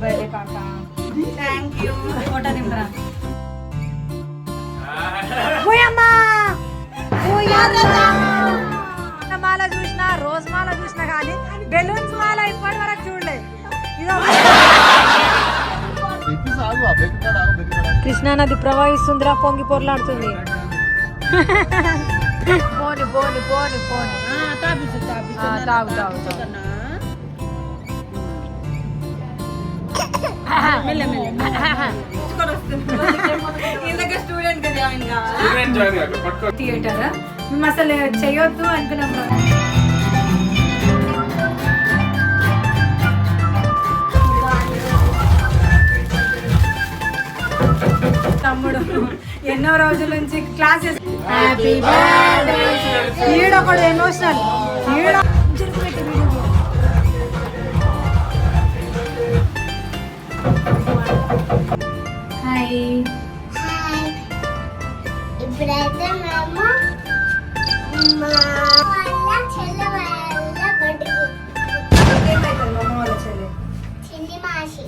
Birthday పాప thank you photo నింపరా పోయమ్మా మాల చూసిన రోజ్ మాల చూసిన కానీ బెలూన్స్ మాల ఇప్పటి వరకు చూడలేదు ఇదో కృష్ణానది ప్రవహిస్తుందిరా పొంగి పొర్లాడుతుంది. పోని పోని పోని పోని. ఆ, తాగు తాగు తాగు. థియేటర్ మేము అసలు చేయొద్దు అనుకున్నాం తమ్ముడు ఎన్నో రోజుల నుంచి క్లాసెస్. హ్యాపీ బర్త్డే ఈడొకడు ఎమోషనల్ ఈడ హాయ్ ఇప్పుడైతే మేము మా వాళ్ళ చెల్ల వాళ్ళ చిన్ని మాసి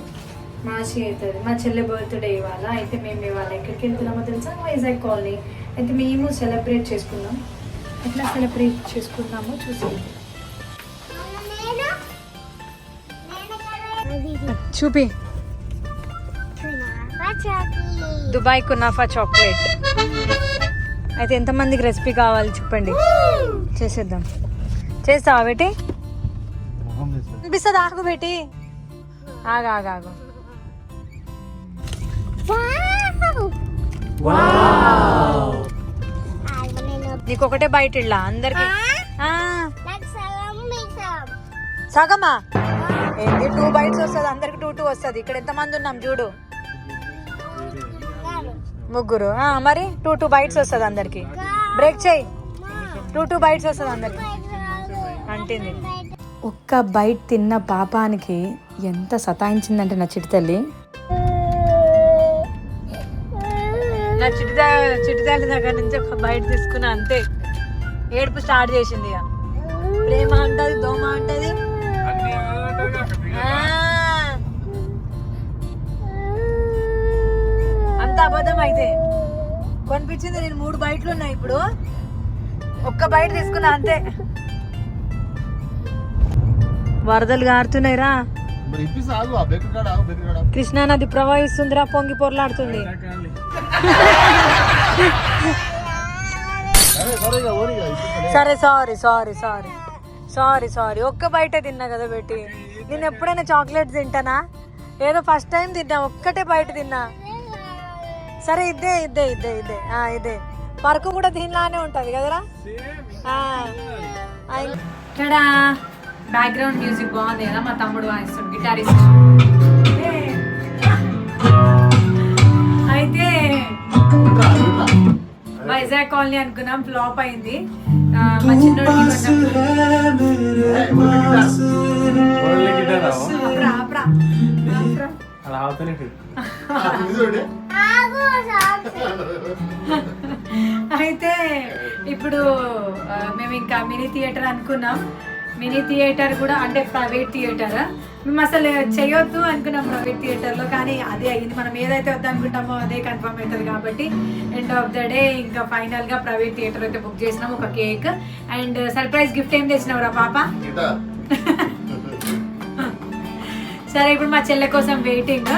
మాసి అవుతుంది. మా చెల్లె బర్త్డే ఇవాళ. అయితే మేము ఇవాళ ఎక్కడికి వెళ్తున్నామో తెలుసా? వైజాగ్ కాలనీ. అయితే మేము సెలబ్రేట్ చేసుకున్నాం ఎట్లా సెలబ్రేట్ చేసుకున్నామో చూసి నేను? నేను కదా చూపి. దుబాయ్ కునాఫా చాక్లెట్. అయితే ఎంతమందికి రెసిపీ కావాలి చెప్పండి. చేసేద్దాం. చేస్తావా బేటి? అనిపిస్తుంది? ఆగు బేటి. ఆగు ఆగు ఆగు. నీకు ఒకటే బయట ఇళ్ళ అందరికి. సగమా? ఏంటి టూ బైట్స్ వస్తుంది అందరికి టూ టూ వస్తుంది. ఇక్కడ ఎంతమంది ఉన్నాం చూడు. ముగ్గురు. మరి టూ టూ బైట్స్ వస్తుంది అందరికి. బ్రేక్ చేయి. టూ టూ బైట్స్ వస్తుంది అందరికి. అంటింది. ఒక్క బైట్ తిన్న పాపానికి ఎంత సతాయించిందంటే నా చిటి తల్లి. నా చిటి చిటి తల్లి దగ్గర నుంచి ఒక బైట్ తీసుకున్న అంతే. ఏడుపు స్టార్ట్ చేసింది ఇక. ప్రేమ అంటది దోమ అంటది అబద్ధం అయితే కొనిపించింది నేను మూడు బయటలు ఉన్నాయి ఇప్పుడు. ఒక్క బయట తీసుకున్నా అంతే. వరదలు గారుతున్నాయిరా. కృష్ణా నది ప్రవహిస్తుందిరా పొంగి పొర్లాడుతుంది. సరే sorry sorry. Sorry sorry sorry ఒక్క బయట తిన్నా కదా బెట్టి నేను ఎప్పుడైనా చాక్లెట్స్ తింటానా? ఏదో ఫస్ట్ టైం తిన్నా ఒక్కటే బయట తిన్నా. సరే ఇద్దే ఇద్దే ఇద్దే ఇద్దే. ఆ, ఇదే వరకు కూడా దీనిలానే ఉంటది కదరా? ఇక్కడ బ్యాక్గ్రౌండ్ మ్యూజిక్ బాగుంది కదా మా తమ్ముడు వాయిస్తాడు గిటారిస్ట్. అయితే వైజాగ్ కాలనీ అనుకున్నాం ఫ్లాప్ అయింది. ఆ, మా చిన్నోడికి కొంచెం అయితే ఇప్పుడు మేము ఇంకా మినీ థియేటర్ అనుకున్నాం. మినీ థియేటర్ కూడా అంటే ప్రైవేట్ థియేటర్. మేము అసలు చేయొద్దు అనుకున్నాం ప్రైవేట్ థియేటర్లో కానీ అదే అయింది. మనం ఏదైతే వద్దు అనుకుంటామో అదే కన్ఫర్మ్ అవుతుంది కాబట్టి ఎండ్ ఆఫ్ ద డే ఇంకా ఫైనల్గా ప్రైవేట్ థియేటర్ అయితే బుక్ చేసినాం ఒక కేక్. అండ్ సర్ప్రైజ్ గిఫ్ట్ ఏం తెచ్చినావురా పాప? సరే ఇప్పుడు మా చెల్లె కోసం వెయిటింగ్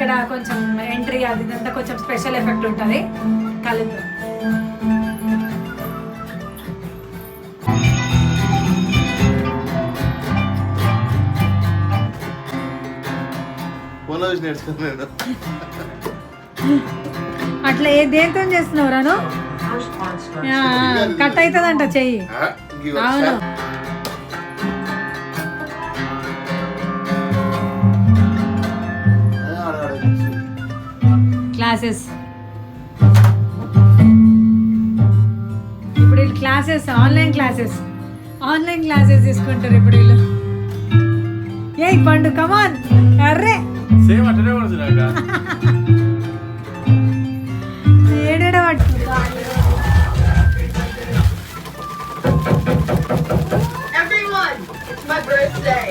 ఇక్కడ కొంచెం ఎంట్రీ అది ఇదంతా కొంచెం స్పెషల్ ఎఫెక్ట్ ఉంటుంది. కలుద్దాం. అట్లా ఏ దేంతో చేస్తున్నావు రాను? కట్ అవుతుందంట చెయ్యి. అవును. క్లాసెస్. ఇప్పుడు వీళ్ళు classes online classes. Online classes తీసుకుంటారు ఇప్పుడు వీళ్ళు. ఏ పండు కమాన్ అర్రే. సేమ్ అట్లనే పడుతుంది ఏడేడ పట్టు Everyone, it's my birthday.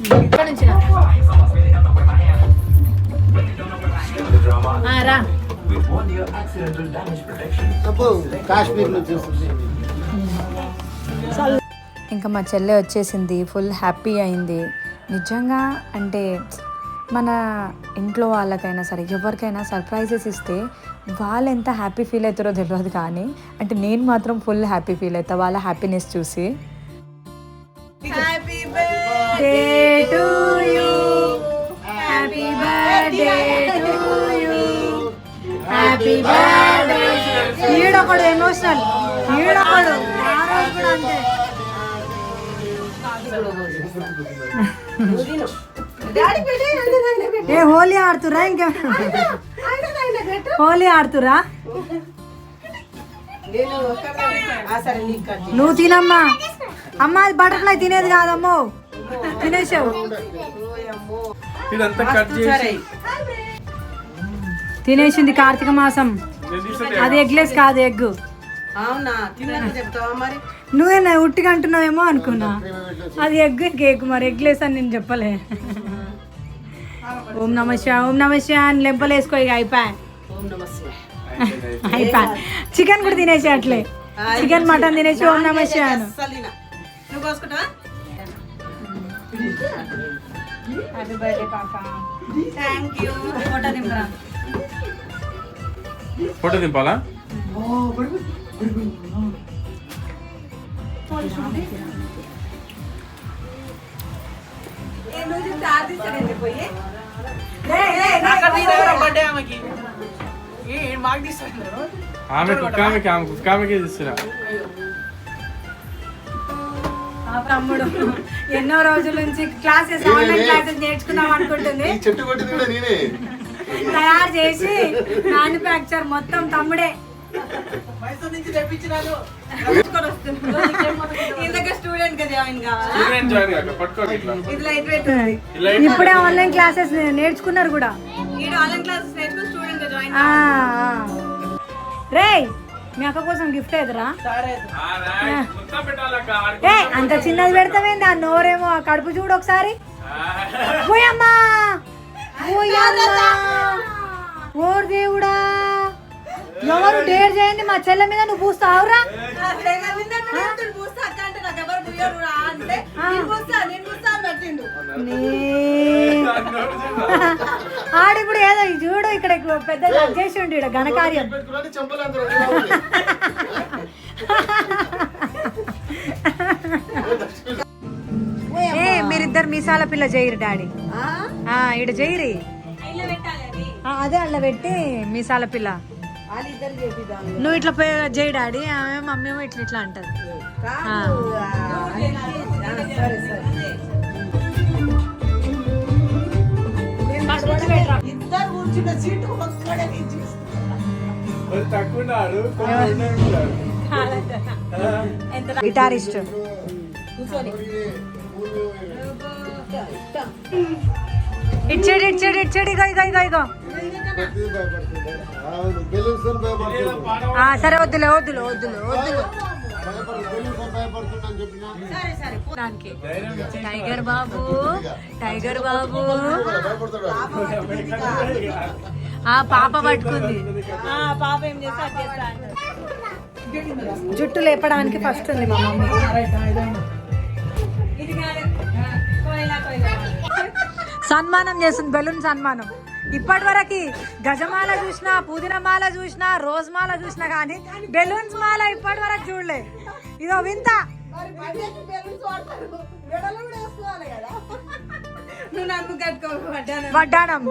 ఇక్కడ నుంచి రా. ఆ, రా. అబ్బో కాశ్మీర్ నుంచి. వస్తుంది ఇంకా మా చెల్లె వచ్చేసింది ఫుల్ హ్యాపీ అయింది. నిజంగా అంటే మన ఇంట్లో వాళ్ళకైనా సరే ఎవరికైనా సర్ప్రైజెస్ ఇస్తే వాళ్ళు ఎంత హ్యాపీ ఫీల్ అవుతారో తెలియదు కానీ అంటే నేను మాత్రం ఫుల్ హ్యాపీ ఫీల్ అవుతా వాళ్ళ హ్యాపీనెస్ చూసి. Happy birthday to you happy birthday to you happy birthday ఈడొకడు emotional ఈడొకడు ఆ రోజు కూడా అంతే. ఏ హోలీ ఆడుతురా ఇంకా? హోలీ ఆడుతురా నువ్వు తినమ్మా. అమ్మ అది బటర్ఫ్లై తినేది కాదమ్మో. తినేసావు. ఇదంతా కట్ చేసి. తినేసింది కార్తీక మాసం. అది ఎగ్లెస్ కాదు ఎగ్. అవునా? తిన్నాక చెప్తావా మరి? నువ్వే ఉట్టిగా అంటున్నావేమో అనుకున్నా. అది ఎగ్ కేక్ మరి ఎగ్లెస్ అని నేను చెప్పలే. ఓం నమ శివ ఓం నమ శివ అని లెంపలేసుకో ఇక అయిపోయా అయిపోయా చికెన్ కూడా తినేసి అట్లే. చికెన్ మటన్ తినేసి ఓం నమ శివ అను. తినా. నువ్వు కోసుకుంటావా థ్యాంక్ యూ ఫోటో దింపాలా? బర్త్డే ఏ, మాకు తీస్తాను ఆమె కుక్క ఆమెకి. ఆమె కుక్క ఆమెకే తమ్ముడు. ఎన్నో రోజుల నుంచి క్లాసెస్ ఆన్లైన్ క్లాసెస్ నేర్చుకుందాం అనుకుంటుంది. ఈ చెట్టు కొట్టింది కూడా నేనే. తయారు చేసి మ్యానుఫ్యాక్చర్ మొత్తం తమ్ముడే. ఇప్పుడే ఆన్లైన్ క్లాసెస్ నేర్చుకున్నారు కూడా. ఈ మీ అక్క కోసం గిఫ్ట్ ఎదురా ఏ అంత చిన్నది పెడతామేంది ఆ నోరేమో ఆ కడుపు చూడు ఒకసారి. పోయమ్మా పోయమ్మా ఓర్ దేవుడా! ఎవరు డేర్ చేయండి మా చెల్లె మీద నువ్వు పూస్తావురా? ఆడిప్పుడు ఏదో చూడు ఇక్కడ పెద్ద చేసి ఉండి ఘనకార్యం. ఏ మీరిద్దరు మీసాల పిల్ల చేయరు డాడీ. ఆ? ఇడ చేయరి అదే. అల్ల పెట్టి మీసాల పిల్ల. నువ్వు ఇట్లా పోయి చేయి డాడీ ఆమె మమ్మీ ఇట్లా ఇట్లా అంటది. సరే ఇద్దరు కూర్చున్న సీటు ఒక్కడే తక్కువ ఉన్నాడు గిటారిస్ట్ ఇచ్చేడు ఇచ్చేడు ఇచ్చేడు ఇగో ఇగో. ఇగో ఇగో సరే వద్దులే వద్దులే వద్దులే వద్దులే. టైగర్ బాబు టైగర్ బాబు. ఆ పాప పట్టుకుంది. పాప ఏం. జుట్టు లేపడానికి ఫస్ట్ ఉంది మా మమ్మీ. సన్మానం చేస్తుంది బెలూన్ సన్మానం. ఇప్పటి వరకు గజమాల చూసినా పుదీన మాల చూసినా రోజ్ మాల చూసినా కానీ బెలూన్స్ మాల ఇప్పటి వరకు చూడలే. ఇదో వింత. మరి బర్త్డేకి బెలూన్స్ వాడతారు మెడలో కూడా వేసుకోవాలి కదా. నువ్వు నన్ను కట్టుకో వడ్డాను. వడ్డానం.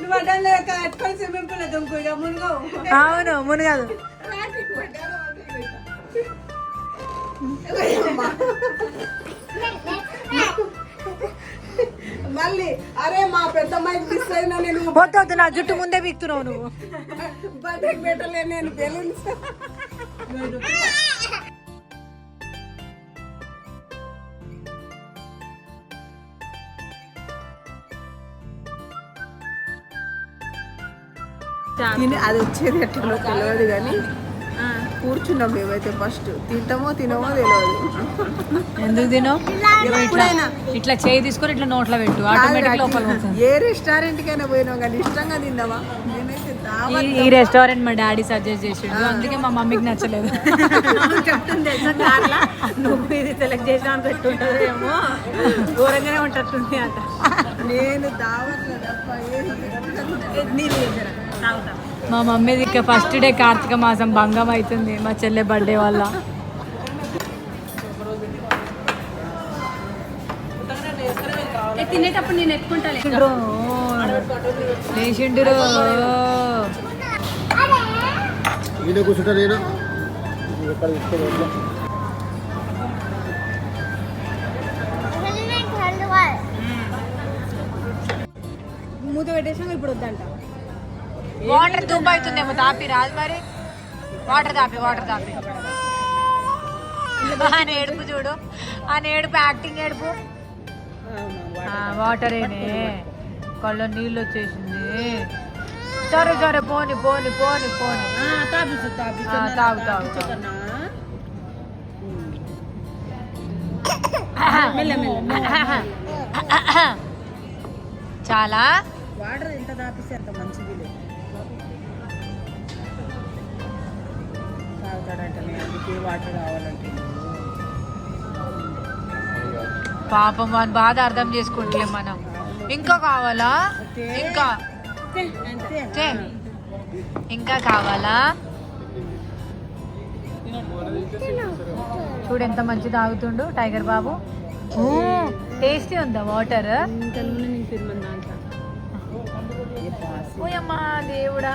నువ్వు వడ్డాను కట్టుకొని స్విమ్మింగ్ పూల్ దుంకు ఇక మునుగో. అవును మునగదు. మళ్ళీ అరే మా పెద్దమ్మాయికి మిస్ అయినా నేను వద్దు నా జుట్టు ముందే బిక్తున్నావు నువ్వు. బర్త్డేకి పెట్టలే నేను బెలూన్స్. తిని అది వచ్చేది ఎట్లనో తెలియదు కానీ కూర్చున్నాం మేమైతే ఫస్ట్. తింటామో తినమో తెలియదు ఎందుకు తినో ఇట్లా. ఇట్లా చేయి తీసుకొని ఇట్లా నోట్లో పెట్టు. ఆటోమేటిక్ లోపల పోతుంది ఏ రెస్టారెంట్ కైనా పోయినాం కానీ ఇష్టంగా దావా ఈ- రెస్టారెంట్ మా డాడీ సజెస్ట్ చేసిండు. అందుకే మా మమ్మీకి నచ్చలేదు. చెప్తుంది నువ్వు ఇది సెలెక్ట్ చేసినా అని పెట్టుంటుందేమో ఘోరంగానే ఉంటట్టుంది అంట. నేను దావట్లో తప్ప మా మమ్మీది ఇక ఫస్ట్ డే కార్తీక మాసం భంగం అవుతుంది మా చెల్లె బర్త్డే వల్ల. తినేటప్పుడు నేను ఎత్తుకుంటా లేచిండ్రు. ఈయన కూర్చుంటా నేను. తూపు అవుతుందేమో తాపి రాదు మరి. వాటర్ తాపి వాటర్ తాపి ఆయన ఏడుపు చూడు. ఆయన ఏడుపు యాక్టింగ్ ఏడుపు. వాటర్ ఏనే. కళ్ళ నీళ్ళు వచ్చేసింది. సరే సరే పోని పోని పోని పోని. ఆ, తాగు తాగు. చాలా. వాటర్ ఎంత తాపిస్తే అంత మంచిది లేదు. తాగుతాడంట అందుకే వాటర్ కావాలంటే పాపం వాని బాధ అర్థం చేసుకుంటలే మనం. ఇంకా కావాలా? ఇంకా. ఇంకా కావాలా? చూడు ఎంత మంచి తాగుతుండు టైగర్ బాబు. టేస్టీ ఉందా వాటర్? ఓయమ్మా దేవుడా.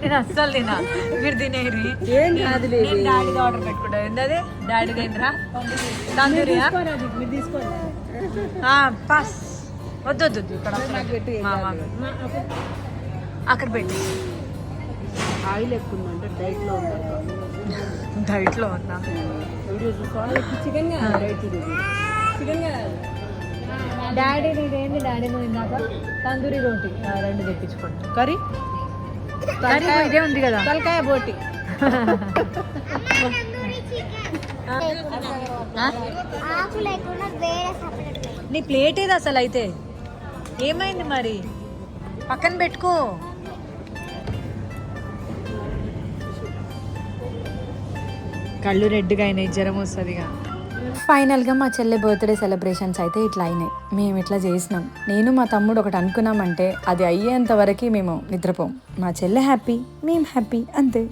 నేను అస్సలు తినా మీరు తినేరి నేను డాడీ ఆర్డర్ పెట్టుకుంటా. ఏంటది డాడీ ఏంద్రా తందూరియా మీరు తీసుకోండి. ఆ, పాస్. వద్దు వద్దు వద్దు, ఇక్కడ అక్కడ పెట్టి ఆయిల్ ఎక్కువ ఉందంటే డైట్లో డైట్లో ఉన్నా చికెన్ చికెన్ డాడీ నీదేంటి డాడీ నువ్వు ఇందాక తందూరి రోటీ రెండు తెప్పించుకోండి కర్రీ? కానీ ఇదే ఉంది కదా. తలకాయ బోటి. ఆ? ఆకు లేకుండా వేరే సపరేట్ నీ ప్లేట్ ఏది అసలు అయితే ఏమైంది మరి? పక్కన పెట్టుకో. కళ్ళు రెడ్గా అయినాయి జ్వరం వస్తుందిగా. ఫైనల్గా మా చెల్లె బర్త్డే సెలబ్రేషన్స్ అయితే ఇట్లా అయినాయి. మేము ఇట్లా చేసినాం. నేను మా తమ్ముడు ఒకటి అనుకున్నామంటే అది అయ్యేంత వరకు మేము నిద్రపోం. మా చెల్లె హ్యాపీ మేము హ్యాపీ అంతే.